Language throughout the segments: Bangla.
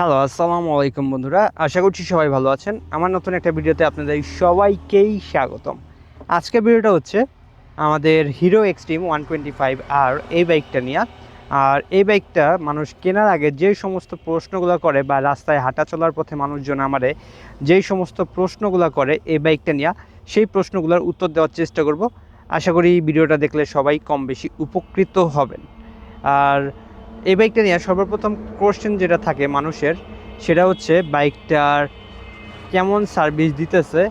হ্যালো, আসসালামু আলাইকুম বন্ধুরা। আশা করছি সবাই ভালো আছেন। আমার নতুন একটা ভিডিওতে আপনাদের সবাইকেই স্বাগতম। আজকের ভিডিওটা হচ্ছে আমাদের Hero Xtreme one twenty five আর এই বাইকটা নিয়ে। আর এই বাইকটা মানুষ কেনার আগে যে সমস্ত প্রশ্নগুলো করে বা রাস্তায় হাঁটা চলার পথে মানুষজন আমারে যেই সমস্ত প্রশ্নগুলো করে এই বাইকটা নিয়ে, সেই প্রশ্নগুলোর উত্তর দেওয়ার চেষ্টা করব। আশা করি ভিডিওটা দেখলে সবাই কম বেশি উপকৃত হবেন। আর এই বাইকটা নিয়ে সর্বপ্রথম কোশ্চেন যেটা থাকে মানুষের, সেটা হচ্ছে বাইকটার কেমন সার্ভিস দিতেছে?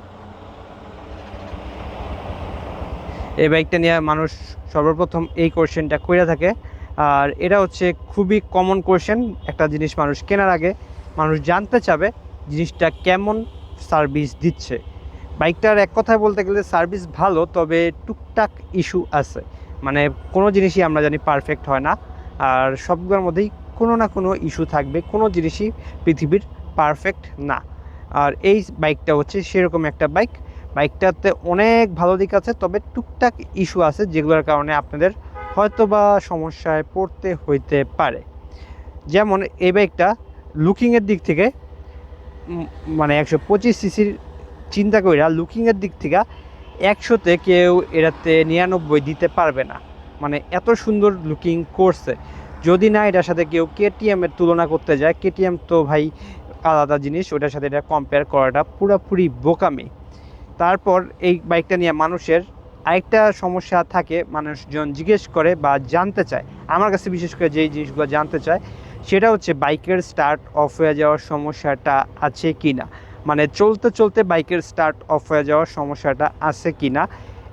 এই বাইকটা নিয়ে মানুষ সর্বপ্রথম এই কোশ্চেনটা করে থাকে। আর এটা হচ্ছে খুবই কমন কোশ্চেন একটা জিনিস মানুষ কেনার আগে মানুষ জানতে চাবে জিনিসটা কেমন সার্ভিস দিচ্ছে। বাইকটার এক কথায় বলতে গেলে সার্ভিস ভালো, তবে টুকটাক ইস্যু আছে। মানে কোনো জিনিসই আমরা জানি পারফেক্ট হয় না। আর সবগুলোর মধ্যেই কোনো না কোনো ইস্যু থাকবে, কোনো জিনিসই পৃথিবীর পারফেক্ট না। আর এই বাইকটা হচ্ছে সেরকম একটা বাইক বাইকটাতে অনেক ভালো দিক আছে, তবে টুকটাক ইস্যু আছে যেগুলোর কারণে আপনাদের হয়তো বা সমস্যায় পড়তে হইতে পারে। যেমন এই বাইকটা লুকিংয়ের দিক থেকে মানে একশো পঁচিশ সিসির চিন্তা কইরা লুকিংয়ের দিক থেকে একশোতে কেউ এটাতে নিরানব্বই দিতে পারবে না। মানে এত সুন্দর লুকিং করছে। যদি না এটার সাথে কেউ কেটিএম এর তুলনা করতে যায় কেটিএম তো ভাই আলাদা জিনিস, ওটার সাথে এটা কম্পেয়ার করাটা পুরোপুরি বোকামি। তারপর এই বাইকটা নিয়ে মানুষের আরেকটা সমস্যা থাকে, মানুষজন জিজ্ঞেস করে বা জানতে চায়। আমার কাছে বিশেষ করে যেই জিনিসগুলো জানতে চায়, সেটা হচ্ছে বাইকের স্টার্ট অফ হয়ে যাওয়ার সমস্যাটা আছে কি না মানে চলতে চলতে বাইকের স্টার্ট অফ হয়ে যাওয়ার সমস্যাটা আছে কি না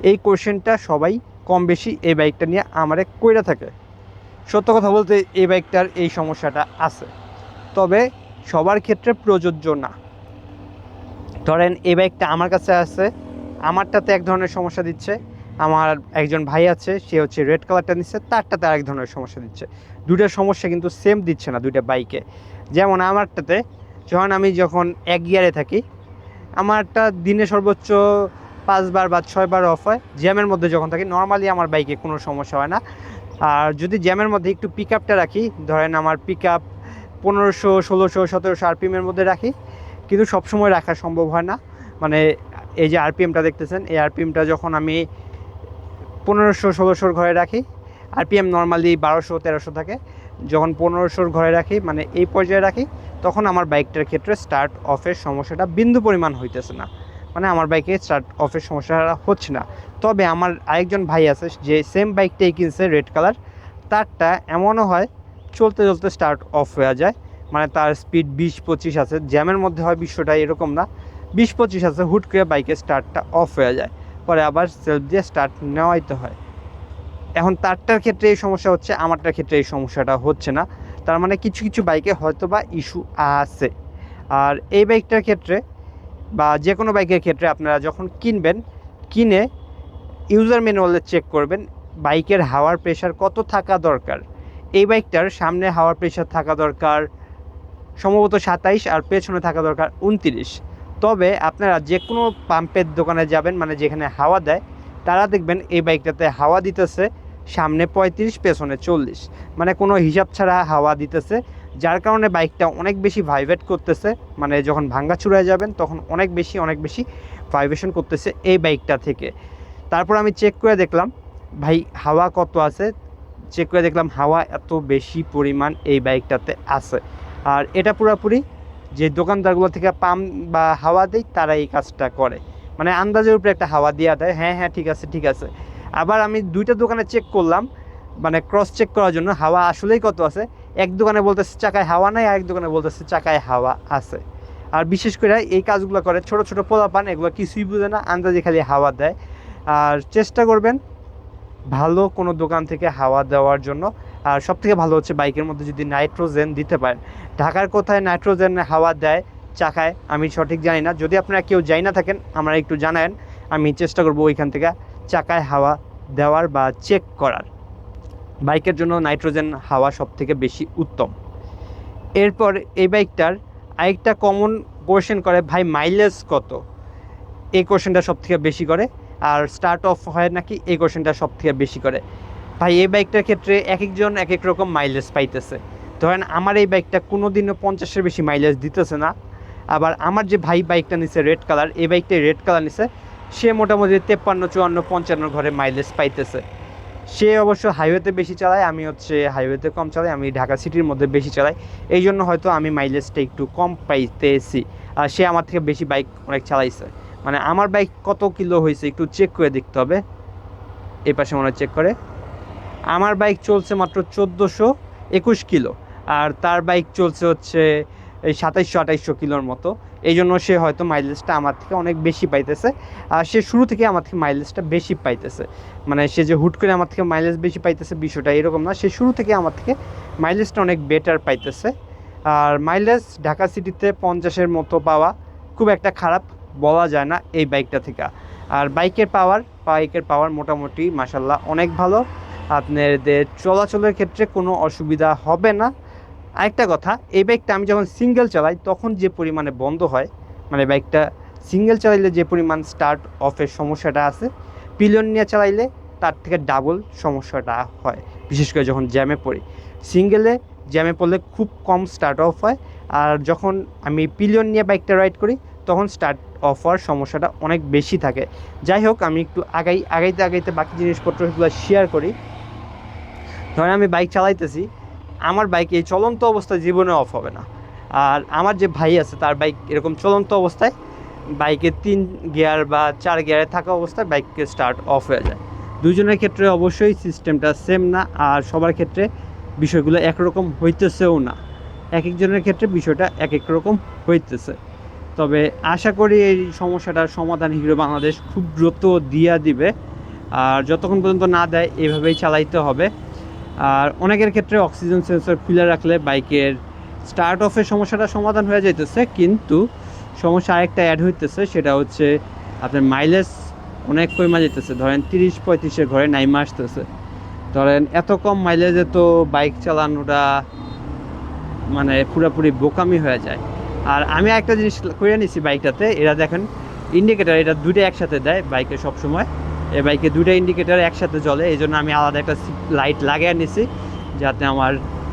এই কোশ্চেনটা সবাই কম বেশি এই বাইকটা নিয়ে আমারে কইরা থাকে। সত্য কথা বলতে এই বাইকটার এই সমস্যাটা আছে। তবে সবার ক্ষেত্রে প্রযোজ্য না। ধরেন এই বাইকটা আমার কাছে আছে, আমারটাতে এক ধরনের সমস্যা দিচ্ছে, আমার একজন ভাই আছে, সে হচ্ছে রেড কালারটা নিচ্ছে, তারটাতে আরেক ধরনের সমস্যা দিচ্ছে। দুইটার সমস্যা কিন্তু সেম দিচ্ছে না দুইটা বাইকে। যেমন আমারটাতে, যখন আমি যখন এক গিয়ারে থাকি, আমারটা দিনে সর্বোচ্চ পাঁচবার বা ছয়বার অফ হয়। জ্যামের মধ্যে যখন থাকি নর্মালি আমার বাইকে কোনো সমস্যা হয় না। আর যদি জ্যামের মধ্যে একটু পিক আপটা রাখি, ধরেন আমার পিক আপ পনেরোশো, ষোলোশো, সতেরোশো আরপিএমের মধ্যে রাখি, কিন্তু সবসময় রাখা সম্ভব হয় না। মানে এই যে আরপিএমটা দেখতেছেন, এই আরপিএমটা যখন আমি পনেরোশো, ষোলোশোর ঘরে রাখি আরপিএম নর্মালি বারোশো, তেরোশো থাকে। যখন পনেরোশোর ঘরে রাখি মানে এই পর্যায়ে রাখি, তখন আমার বাইকটার ক্ষেত্রে স্টার্ট অফের সমস্যাটা বিন্দু পরিমাণ হইতেছে না। মানে আমার বাইকে স্টার্ট অফের সমস্যাটা হচ্ছে না। তবে আমার আরেকজন ভাই আছে, যে সেম বাইকটাই কিনছে রেড কালার তারটা এমনও হয়, চলতে চলতে স্টার্ট অফ হয়ে যায়। মানে তার স্পিড বিশ পঁচিশ আছে জ্যামের মধ্যে হয় বিশ্বটা এরকম না। বিশ পঁচিশ আছে, হুট করে বাইকের স্টার্টটা অফ হয়ে যায়। পরে আবার সেলফ দিয়ে স্টার্ট নেওয়াইতে হয়। এখন তারটার ক্ষেত্রে এই সমস্যা হচ্ছে, আমারটার ক্ষেত্রে এই সমস্যাটা হচ্ছে না। তার মানে কিছু কিছু বাইকে হয়তো বা ইস্যু আছে। আর এই বাইকটার ক্ষেত্রে বা যে কোনো বাইকের ক্ষেত্রে আপনারা যখন কিনবেন, কিনে ইউজার ম্যানুয়ালে চেক করবেন, বাইকের হাওয়ার প্রেশার কত থাকা দরকার। এই বাইকটার সামনে হাওয়ার প্রেশার থাকা দরকার, সম্ভবত সাতাইশ আর পেছনে থাকা দরকার উনতিরিশ। তবে আপনারা যে কোনো পাম্পের দোকানে যাবেন মানে যেখানে হাওয়া দেয়, তারা দেখবেন এই বাইকটাতে হাওয়া দিতেছে, সামনে পঁয়ত্রিশ, পেছনে চল্লিশ। মানে কোনো হিসাব ছাড়া হাওয়া দিতেছে যার কারণে বাইকটা অনেক বেশি ভাইব্রেট করতেছে মানে যখন ভাঙ্গা চূড়ায় যাবেন তখন অনেক বেশি অনেক বেশি ভাইব্রেশন করতেছে এই বাইকটা থেকে। তারপর আমি চেক করে দেখলাম, ভাই হাওয়া কত আছে? চেক করে দেখলাম হাওয়া এত বেশি পরিমাণ এই বাইকটাতে আছে। আর এটা পুরোপুরি যে দোকানদারগুলো থেকে পাম্প বা হাওয়া দেয় তারা এই কাজটা করে। মানে আন্দাজের উপরে একটা হাওয়া দেওয়া দেয় হ্যাঁ হ্যাঁ ঠিক আছে ঠিক আছে। আবার আমি দুইটা দোকানে চেক করলাম মানে ক্রস চেক করার জন্য হাওয়া আসলেই কত আছে? এক দোকানে বলতেছে চাকায় হাওয়া নাই আর এক দোকানে বলতেছে চাকায় হাওয়া আছে। আর বিশেষ করে এই কাজগুলো করে ছোট ছোট পোলা পান এগুলো কিছুই বুঝে না, আন্দাজে খালি হাওয়া দেয়। আর চেষ্টা করবেন ভালো কোনো দোকান থেকে হাওয়া দেওয়ার জন্য। আর সব থেকে ভালো হচ্ছে বাইকের মধ্যে যদি নাইট্রোজেন দিতে পারেন। ঢাকার কোথায় নাইট্রোজেন হাওয়া দেয় চাকায়, আমি সঠিক জানি না। যদি আপনারা কেউ যাই না থাকেন, আমরা একটু জানান আমি চেষ্টা করব ওইখান থেকে চাকায় হাওয়া দেওয়ার বা চেক করার। বাইকের জন্য নাইট্রোজেন হাওয়া সব থেকে বেশি উত্তম। এরপর এই বাইকটার আরেকটা কমন কোয়েশ্চেন করে, ভাই মাইলেজ কত? এই কোয়েশ্চেনটা সব থেকে বেশি করে, আর স্টার্ট অফ হয় নাকি এই কোয়েশ্চেনটা সব থেকে বেশি করে। ভাই, এই বাইকটার ক্ষেত্রে এক একজন এক এক রকম মাইলেজ পাইতেছে। ধরেন, আমার এই বাইকটা কোনো দিনও পঞ্চাশের বেশি মাইলেজ দিতেছে না। আবার আমার যে ভাই বাইকটা নিছে রেড কালার এই বাইকটা রেড কালার নিছে, সে মোটামুটি তেপ্পান্ন, চুয়ান্ন, পঞ্চান্ন ঘরে মাইলেজ পাইতেছে। সে অবশ্য হাইওয়েতে বেশি চালায়, আমি হচ্ছে হাইওয়েতে কম চালাই, আমি ঢাকা সিটির মধ্যে বেশি চালাই। এই জন্য হয়তো আমি মাইলেজটা একটু কম পাইতেছি। আর সে আমার থেকে বেশি বাইক অনেক চালাইছে। মানে আমার বাইক কত কিলো হয়েছে একটু চেক করে দেখতে হবে। এই পাশে মনে চেক করে। আমার বাইক চলছে মাত্র চোদ্দোশো একুশ কিলো। আর তার বাইক চলছে হচ্ছে এই সাতাইশশো আঠাইশশো কিলোর মতো। এই জন্য সে হয়তো মাইলেজটা আমার থেকে অনেক বেশি পাইতেছে। আর সে শুরু থেকে আমার থেকে মাইলেজটা বেশি পাইতেছে। মানে সে যে হুট করে আমার থেকে মাইলেজ বেশি পাইতেছে বিষয়টা এরকম না, সে শুরু থেকে আমার থেকে মাইলেজটা অনেক বেটার পাইতেছে। আর মাইলেজ ঢাকা সিটিতে পঞ্চাশের মতো পাওয়া খুব একটা খারাপ বলা যায় না এই বাইকটা থেকে। আর বাইকের পাওয়ার বাইকের পাওয়ার মোটামুটি মাসাল্লাহ অনেক ভালো। আপনাদের চলাচলের ক্ষেত্রে কোনো অসুবিধা হবে না। আরেকটা কথা, এই বাইকটা আমি যখন সিঙ্গেল চালাই, তখন যে পরিমাণে বন্ধ হয় মানে বাইকটা সিঙ্গেল চালাইলে যে পরিমাণ স্টার্ট অফের সমস্যাটা আছে পিলিয়ন নিয়ে চালাইলে তার থেকে ডাবল সমস্যাটা হয়, বিশেষ করে যখন জ্যামে পড়ি। সিঙ্গেলে জ্যামে পড়লে খুব কম স্টার্ট অফ হয়, আর যখন আমি পিলিয়ন নিয়ে বাইকটা রাইড করি, তখন স্টার্ট অফ হওয়ার সমস্যাটা অনেক বেশি থাকে। যাই হোক, আমি একটু আগাই, আগাইতে আগাইতে বাকি জিনিসপত্রগুলো শেয়ার করি। ধরেন আমি বাইক চালাইতেছি আমার বাইক এই চলন্ত অবস্থায় জীবনে অফ হবে না। আর আমার যে ভাই আছে, তার বাইক এরকম চলন্ত অবস্থায় বাইকে তিন গিয়ার বা চার গিয়ারে থাকা অবস্থায় বাইককে স্টার্ট অফ হয়ে যায়। দুজনের ক্ষেত্রে অবশ্যই সিস্টেমটা সেম না, আর সবার ক্ষেত্রে বিষয়গুলো একরকম হইতেছেও না। এক একজনের ক্ষেত্রে বিষয়টা এক এক রকম হইতেছে। তবে আশা করি এই সমস্যাটার সমাধান হিরো বাংলাদেশ খুব দ্রুত দিয়া দিবে। আর যতক্ষণ পর্যন্ত না দেয়, এভাবেই চালাইতে হবে। আর অনেকের ক্ষেত্রে অক্সিজেন সেন্সর খুলে রাখলে বাইকের স্টার্ট অফের সমস্যাটা সমাধান হয়ে যাইতেছে, কিন্তু সমস্যা আরেকটা অ্যাড হইতেছে, সেটা হচ্ছে আপনার মাইলেজ অনেক কমে যেতেছে ধরেন তিরিশ পঁয়ত্রিশের ঘরে নাইমা আসতেছে। ধরেন এত কম মাইলেজে তো বাইক চালানোটা মানে পুরোপুরি বোকামি হয়ে যায়। আর আমি একটা জিনিস করে নিছি বাইকটাতে, এরা দেখেন ইন্ডিকেটার এটা দুটো একসাথে দেয় বাইকে সব সময় এই বাইকে দুটো ইন্ডিকেটার একসাথে জ্বলে, এই জন্য আমি আলাদা একটা লাইট লাগিয়ে নিছি যাতে আমার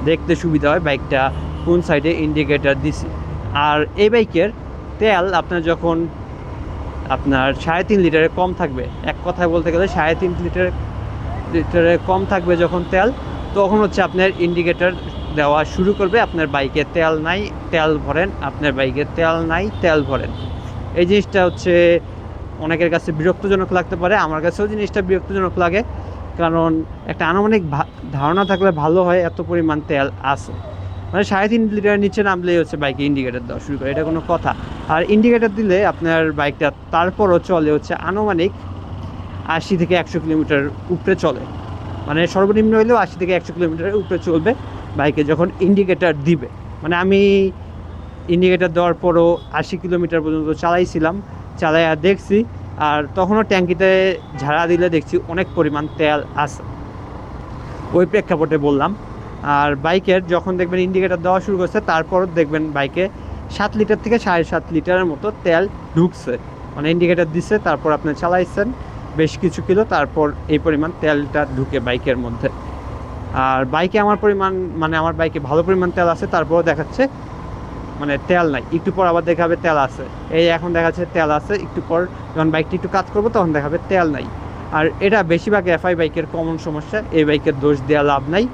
দেখতে সুবিধা হয় বাইকটা কোন সাইডে ইন্ডিকেটার দিছি। আর এই বাইকের তেল আপনার যখন আপনার সাড়ে তিন লিটারে কম থাকবে, এক কথায় বলতে গেলে সাড়ে তিন লিটার লিটারে কম থাকবে যখন তেল, তখন হচ্ছে আপনার ইন্ডিকেটার দেওয়া শুরু করবে, আপনার বাইকে তেল নাই, তেল ভরেন, আপনার বাইকে তেল নাই, তেল ভরেন। এই জিনিসটা হচ্ছে অনেকের কাছে বিরক্তজনক লাগতে পারে, আমার কাছেও জিনিসটা বিরক্তজনক লাগে। কারণ একটা আনুমানিক ধারণা থাকলে ভালো হয়, এত পরিমাণ তেল আছে। মানে সাড়ে তিন লিটারের নিচে নামলেই হচ্ছে বাইকে ইন্ডিকেটার দেওয়া শুরু করে, এটা কোনো কথা। আর ইন্ডিকেটার দিলে আপনার বাইকটা তারপরও চলে হচ্ছে আনুমানিক আশি থেকে একশো কিলোমিটার উপরে চলে। মানে সর্বনিম্ন হলেও আশি থেকে একশো কিলোমিটারের উপরে চলবে বাইকে যখন ইন্ডিকেটার দিবে। মানে আমি ইন্ডিকেটার দেওয়ার পরও আশি কিলোমিটার পর্যন্ত চালাইছিলাম চালাইয়া দেখছি আর তখনও ট্যাঙ্কিতে ঝাড়া দিলে দেখছি অনেক পরিমাণ তেল আছে। ওই প্রেক্ষাপটে বললাম। আর বাইকের যখন দেখবেন ইন্ডিকেটার দেওয়া শুরু করছে তারপর দেখবেন বাইকে সাত লিটার থেকে সাড়ে সাত লিটারের মতো তেল ঢুকছে। মানে ইন্ডিকেটার দিচ্ছে তারপর আপনি চালাইছেন বেশ কিছু কিলো, তারপর এই পরিমাণ তেলটা ঢুকে বাইকের মধ্যে। আর বাইকে আমার পরিমাণ মানে আমার বাইকে ভালো পরিমাণ তেল আছে, তারপরও দেখাচ্ছে মানে তেল নাই। একটু পর আবার দেখাবে তেল আছে। এই এখন দেখাচ্ছে তেল আছে, একটু পর যখন বাইকটি একটু কাজ করব তখন দেখাবে তেল নাই। আর এটা বেশিরভাগ এফআই বাইকের কমন সমস্যা, এই বাইকের দোষ দেওয়া লাভ নাই।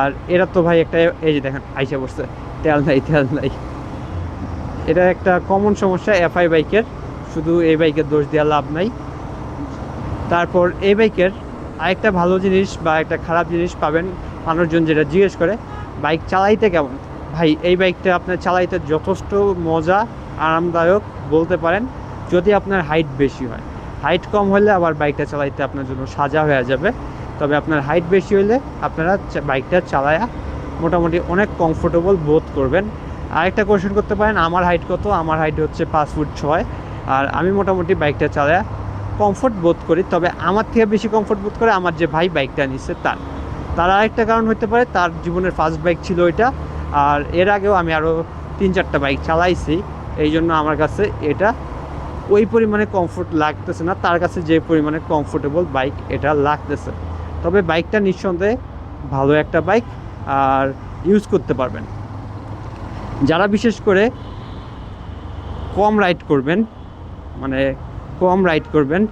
আর এরা তো ভাই একটা, এই যে দেখেন, আইসা বসছে তেল নাই তেল নাই। এটা একটা কমন সমস্যা এফআই বাইকের শুধু এই বাইকের দোষ দেওয়া লাভ নাই। তারপর এই বাইকের আরেকটা ভালো জিনিস বা একটা খারাপ জিনিস পাবেন মানুষজন যেটা জিজ্ঞেস করে বাইক চালাইতে কেমন? ভাই, এই বাইকটা আপনার চালাইতে যথেষ্ট মজা, আরামদায়ক বলতে পারেন, যদি আপনার হাইট বেশি হয়। হাইট কম হলে আবার বাইকটা চালাইতে আপনার জন্য সাজা হয়ে যাবে। তবে আপনার হাইট বেশি হলে আপনারা বাইকটা চালায়া মোটামুটি অনেক কমফোর্টেবল বোধ করবেন। আরেকটা কোয়েশ্চেন করতে পারেন, আমার হাইট কত? আমার হাইট হচ্ছে পাঁচ ফুট ছয়। আর আমি মোটামুটি বাইকটা চালায়া কমফোর্ট বোধ করি, তবে আমার থেকে বেশি কমফোর্ট বোধ করে আমার যে ভাই বাইকটা নিচ্ছে তার। তার আরেকটা কারণ হতে পারে, তার জীবনের ফার্স্ট বাইক ছিল ওইটা। আর এর আগেও আমি আরও তিন চারটা বাইক চালাইছি। এই জন্য আমার কাছে এটা ওই পরিমাণে কমফোর্ট লাগতেছে না, তার কাছে যে পরিমাণে কমফোর্টেবল বাইক এটা লাগতেছে। তবে বাইকটা নিঃসন্দেহে ভালো একটা বাইক আর ইউজ করতে পারবেন। যারা বিশেষ করে কম রাইড করবেন মানে কম রাইড করবেন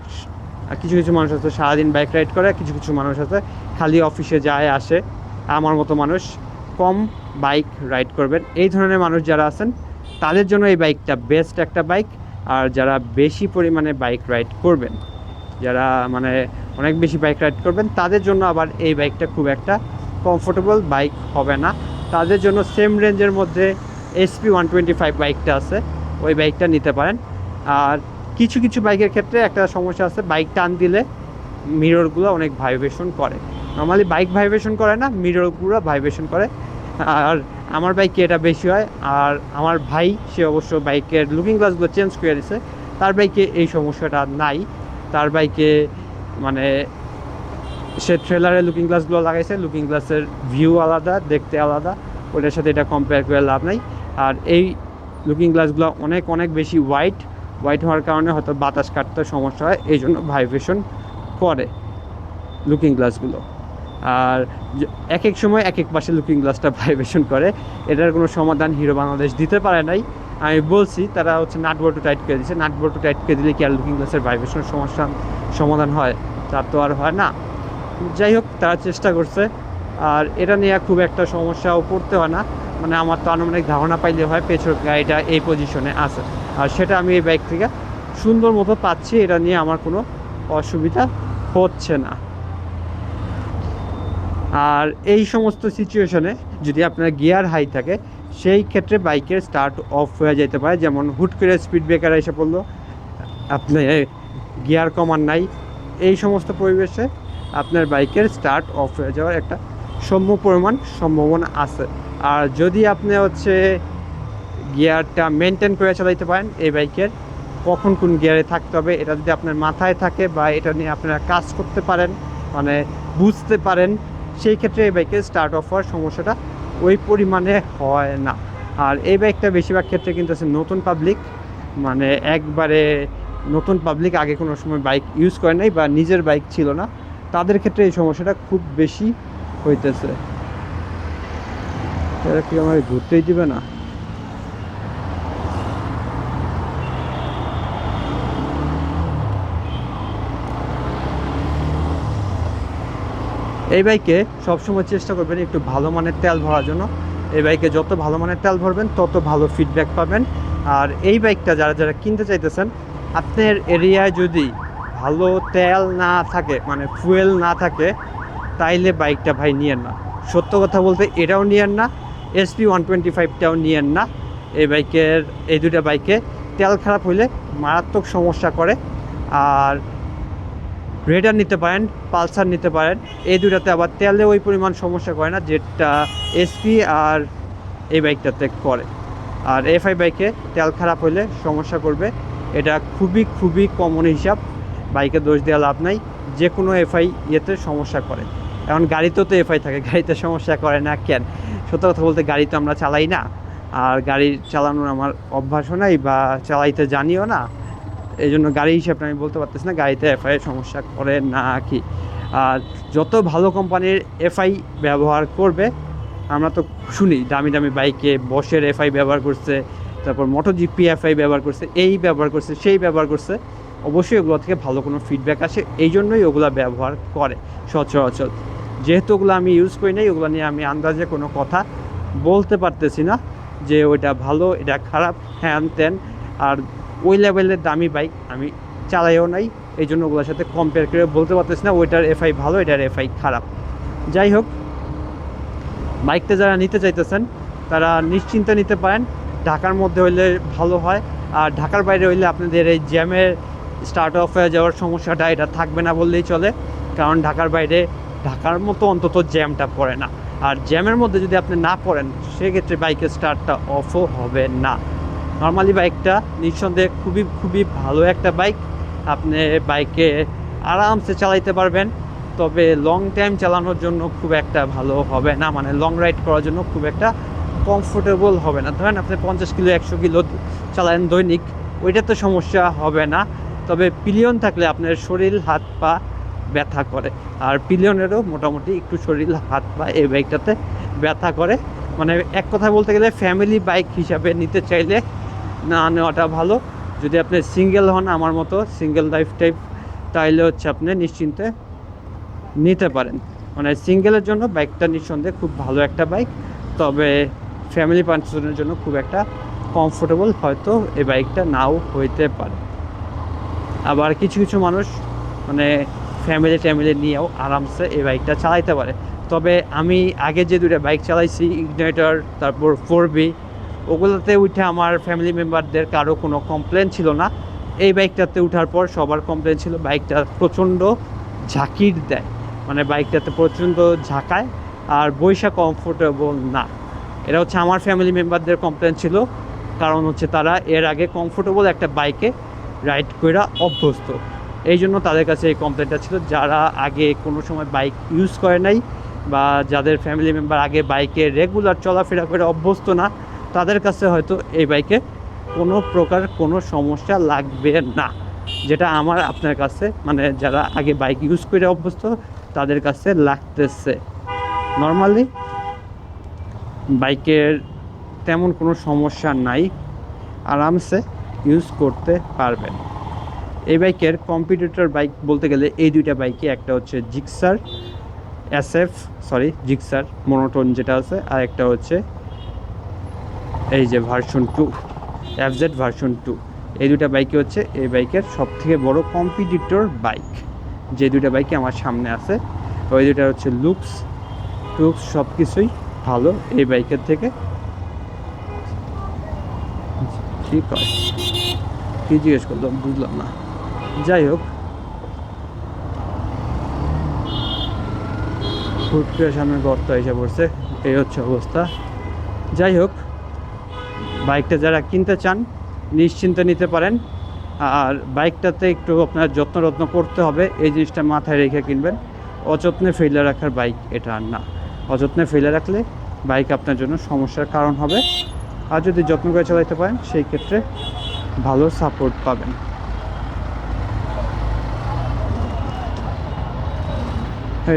কিছু কিছু মানুষ আছে সারাদিন বাইক রাইড করে কিছু কিছু মানুষ আছে খালি অফিসে যায়, আসে। আমার মতো মানুষ কম বাইক রাইড করবেন। এই ধরনের মানুষ যারা আছেন, তাদের জন্য এই বাইকটা বেস্ট একটা বাইক। আর যারা বেশি পরিমাণে বাইক রাইড করবেন, যারা মানে অনেক বেশি বাইক রাইড করবেন, তাদের জন্য আবার এই বাইকটা খুব একটা কমফোর্টেবল বাইক হবে না। তাদের জন্য সেম রেঞ্জের মধ্যে এসপি ওয়ান টোয়েন্টি ফাইভ বাইকটা আছে, ওই বাইকটা নিতে পারেন। আর কিছু কিছু বাইকের ক্ষেত্রে একটা সমস্যা আছে, বাইক টান দিলে মিররগুলো অনেক ভাইব্রেশন করে। নর্মালি বাইক ভাইব্রেশন করে না মিররগুলো ভাইব্রেশন করে। আর আমার বাইকে এটা বেশি হয়? আর আমার ভাই, সে অবশ্য বাইকের লুকিং গ্লাসগুলো চেঞ্জ করে দিছে। তার বাইকে এই সমস্যাটা নাই। তার বাইকে মানে সে ট্রেলারে লুকিং গ্লাসগুলো লাগাইছে। লুকিং গ্লাসের ভিউ আলাদা, দেখতে আলাদা। ওটার সাথে এটা কম্পেয়ার করে লাভ নাই। আর এই লুকিং গ্লাসগুলো অনেক অনেক বেশি হোয়াইট হোয়াইট হওয়ার কারণে হয়তো বাতাস কাটতে সমস্যা হয়। এই জন্য ভাইব্রেশন করে লুকিং গ্লাসগুলো আর এক এক সময় এক এক পাশে লুকিং গ্লাসটা ভাইব্রেশন করে। এটার কোনো সমাধান হিরো বাংলাদেশ দিতে পারে নাই। আমি বলছি, তারা হচ্ছে নাট বল্টু টাইট করে দিচ্ছে নাট বল্টু টাইট করে দিলে কি আর লুকিং গ্লাসের ভাইব্রেশনের সমস্যা, সমাধান হয়? তার তো আর হয় না। যাই হোক, তারা চেষ্টা করছে। আর এটা নিয়ে খুব একটা সমস্যাও পড়তে হয় না। মানে আমার তো আনুমানিক ধারণা পাইলে হয় পেছর গাড়িটা এই পজিশনে আছে। আর সেটা আমি এই বাইক থেকে সুন্দর মতো পাচ্ছি। এটা নিয়ে আমার কোনো অসুবিধা হচ্ছে না। আর এই সমস্ত সিচুয়েশনে যদি আপনার গিয়ার হাই থাকে, সেই ক্ষেত্রে বাইকের স্টার্ট অফ হয়ে যেতে পারে। যেমন হুট করে স্পিড ব্রেকার এসে পড়ল, আপনি গিয়ার কমান নাই। এই সমস্ত পরিবেশে আপনার বাইকের স্টার্ট অফ হয়ে যাওয়ার একটা সম্য পরিমাণ সম্ভাবনা আছে। আর যদি আপনি হচ্ছে গিয়ারটা মেনটেন করে চালাইতে পারেন, এই বাইকের কখন কোন গিয়ারে থাকতে হবে, এটা যদি আপনার মাথায় থাকে বা এটা নিয়ে আপনারা কাজ করতে পারেন মানে বুঝতে পারেন সেই ক্ষেত্রে এই বাইকের স্টার্ট অফ হওয়ার সমস্যাটা ওই পরিমাণে হয় না। আর এই বাইকটা বেশিরভাগ ক্ষেত্রে কিন্তু আছে নতুন পাবলিক মানে একবারে নতুন পাবলিক আগে কোনো সময় বাইক ইউজ করে নাই বা নিজের বাইক ছিল না, তাদের ক্ষেত্রে এই সমস্যাটা খুব বেশি হইতেছে। এরা কি আমার ঘুরতেই দিবে না? এই বাইকে সবসময় চেষ্টা করবেন একটু ভালো মানের তেল ভরার জন্য। এই বাইকে যত ভালো মানের তেল ভরবেন, তত ভালো ফিডব্যাক পাবেন। আর এই বাইকটা যারা যারা কিনতে চাইতেছেন আপনার এরিয়ায় যদি ভালো তেল না থাকে মানে ফুয়েল না থাকে, তাইলে বাইকটা ভাই নিয়েন না। সত্য কথা বলতে এটাও নিয়েন না এসপি ওয়ান টোয়েন্টি ফাইভটাও নিয়েন না। এই বাইকের, এই দুটা বাইকে তেল খারাপ হইলে মারাত্মক সমস্যা করে। আর রেডার নিতে পারেন, পালসার নিতে পারেন, এই দুটাতে আবার তেলে ওই পরিমাণ সমস্যা করে না, যেটা এসপি আর এই বাইকটাতে করে। আর এফ আই বাইকে তেল খারাপ হলে সমস্যা করবে। এটা খুবই খুবই কমন হিসাব, বাইকে দোষ দেওয়া লাভ নাই যে কোনো এফআই ইয়েতে সমস্যা করে। এখন গাড়িতেও তো এফআই থাকে, গাড়িতে সমস্যা করে না কেন? সত্য কথা বলতে গাড়ি তো আমরা চালাই না, আর গাড়ি চালানোর আমার অভ্যাসও নাই বা চালাইতে জানিও না এই জন্য গাড়ি হিসাবটা আমি বলতে পারতেছি না গাড়িতে এফআই সমস্যা করে না কি। আর যত ভালো কোম্পানির এফআই ব্যবহার করবে, আমরা তো শুনি দামি দামি বাইকে বসের এফআই ব্যবহার করছে, তারপর মোটো জিপি এফআই ব্যবহার করছে, এই ব্যবহার করছে, সেই ব্যবহার করছে, অবশ্যই ওগুলো থেকে ভালো কোনো ফিডব্যাক আসে এই জন্যই ওগুলো ব্যবহার করে সচরাচর। যেহেতু ওগুলো আমি ইউজ করি নাই, ওগুলো নিয়ে আমি আন্দাজে কোনো কথা বলতে পারতেছি না যে ওইটা ভালো, এটা খারাপ, হ্যান ত্যান, আর ওই লেভেলের দামি বাইক আমি চালাইও নাই, এই জন্য ওগুলোর সাথে কম্পেয়ার করে বলতে পারতেছি না ওইটার এফআই ভালো, এটার এফআই খারাপ। যাই হোক, বাইকটা যারা নিতে চাইতেছেন, তারা নিশ্চিন্তে নিতে পারেন। ঢাকার মধ্যে হইলে ভালো হয়, আর ঢাকার বাইরে হইলে আপনাদের এই জ্যামের স্টার্ট অফ হয়ে যাওয়ার সমস্যাটা এটা থাকবে না বললেই চলে, কারণ ঢাকার বাইরে, ঢাকার মতো অন্তত জ্যামটা পড়ে না। আর জ্যামের মধ্যে যদি আপনি না পড়েন, সেক্ষেত্রে বাইকের স্টার্টটা অফও হবে না। নর্মালি বাইকটা নিঃসন্দেহে খুবই খুবই ভালো একটা বাইক আপনি বাইকে আরামসে চালাইতে পারবেন, তবে লং টাইম চালানোর জন্য খুব একটা ভালো হবে না। মানে লং রাইড করার জন্য খুব একটা কমফোর্টেবল হবে না। ধরেন আপনি পঞ্চাশ কিলো, একশো কিলো চালান দৈনিক, ওইটা তো সমস্যা হবে না। তবে পিলিয়ন থাকলে আপনার শরীর, হাত, পা ব্যথা করে। আর পিলিয়নেরও মোটামুটি একটু শরীর, হাত, পা এই বাইকটাতে ব্যথা করে। মানে এক কথায় বলতে গেলে ফ্যামিলি বাইক হিসাবে নিতে চাইলে না নেওয়াটা ভালো। যদি আপনি সিঙ্গেল হন আমার মতো সিঙ্গেল লাইফ টাইপ তাইলে হচ্ছে আপনি নিশ্চিন্তে নিতে পারেন। মানে সিঙ্গেলের জন্য বাইকটা নিঃসন্দেহে খুব ভালো একটা বাইক তবে ফ্যামিলি পার্সনের জন্য খুব একটা কমফোর্টেবল হয়তো এই বাইকটা নাও হইতে পারে। আবার কিছু কিছু মানুষ মানে ফ্যামিলি ট্যামিলি নিয়েও আরামসে এই বাইকটা চালাইতে পারে। তবে আমি আগে যে দুটো বাইক চালাইছি ইগনাইটার তারপর ফোর বি ওগুলোতে উঠে আমার ফ্যামিলি মেম্বারদের কারও কোনো কমপ্লেন ছিল না। এই বাইকটাতে উঠার পর সবার কমপ্লেন ছিল বাইকটা প্রচণ্ড ঝাঁকির দেয়। মানে বাইকটাতে প্রচণ্ড ঝাঁকায় আর বৈশা কমফোর্টেবল না। এটা হচ্ছে আমার ফ্যামিলি মেম্বারদের কমপ্লেন ছিল, কারণ হচ্ছে তারা এর আগে কমফোর্টেবল একটা বাইকে রাইড কইরা অভ্যস্ত। এই জন্য তাদের কাছে এই কমপ্লেনটা ছিল। যারা আগে কোনো সময় বাইক ইউজ করে নাই বা যাদের ফ্যামিলি মেম্বার আগে বাইকে রেগুলার চলাফেরা করে অভ্যস্ত না তাদের কাছে হয়তো এই বাইকে কোনো প্রকার কোনো সমস্যা লাগবে না। যেটা আমার আপনার কাছে মানে যারা আগে বাইক ইউজ করে অভ্যস্ত, তাদের কাছে লাগতেছে। নর্মালি বাইকের তেমন কোনো সমস্যা নাই। আরামসে ইউজ করতে পারবেন। এই বাইকের কম্পিটিটর বাইক বলতে গেলে এই দুইটা বাইকে একটা হচ্ছে Gixxer SF sorry Gixxer monotone যেটা আছে, আর একটা হচ্ছে এই যে version two FZ version two এই দুটা বাইকই হচ্ছে এই বাইকের সব থেকে বড় কম্পিটিটর বাইক যে দুটা বাইকে আমার সামনে আছে ওই দুটা হচ্ছে লুকস টুকস সব কিছুই ভালো এই বাইকের থেকে। ঠিক হয় কি জিজ্ঞেস করলাম? বুঝলাম না। যাই হোক। হুট করে সামনে গর্ত এসে পড়ছে, এই হচ্ছে অবস্থা। যাই হোক বাইকটা যারা কিনতে চান, নিশ্চিন্তে নিতে পারেন। আর বাইকটাতে একটু আপনার যত্ন রত্ন করতে হবে, এই জিনিসটা মাথায় রেখে কিনবেন। অযত্নে ফেলে রাখার বাইক এটা আর না। অযত্নে ফেলে রাখলে বাইক আপনার জন্য সমস্যার কারণ হবে। আর যদি যত্ন করে চালাতে পারেন, সেই ক্ষেত্রে ভালো সাপোর্ট পাবেন।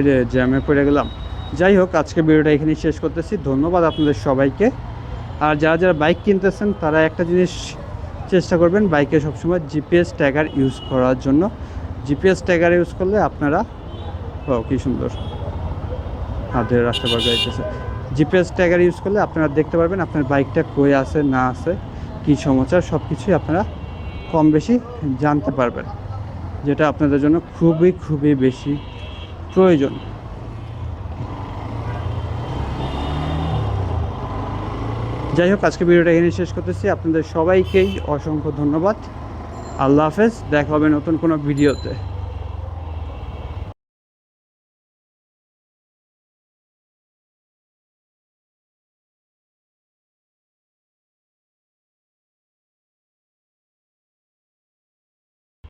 রে জ্যামে পড়ে গেলাম। যাই হোক, আজকে ভিডিওটা এখানেই শেষ করতেছি। ধন্যবাদ আপনাদের সবাইকে। আর যারা যারা বাইক কিনতেছেন, তারা একটা জিনিস চেষ্টা করবেন, বাইকে সবসময় জিপিএস ট্যাগার ইউজ করার জন্য। জিপিএস ট্যাগার ইউজ করলে আপনারা কি সুন্দর। হাতের রাস্তা পার যাইতেছে জিপিএস ট্যাগার ইউজ করলে আপনারা দেখতে পারবেন আপনার বাইকটা কই আছে, না আছে, কী সমস্যা সব কিছুই আপনারা কম বেশি জানতে পারবেন, যেটা আপনাদের জন্য খুবই খুবই বেশি প্রয়োজন। যাই হোক, আজকে ভিডিওটা এখানে শেষ করতেছি। আপনাদের সবাইকেই অসংখ্য ধন্যবাদ। আল্লাহ হাফেজ, দেখা হবে নতুন কোনো ভিডিওতে।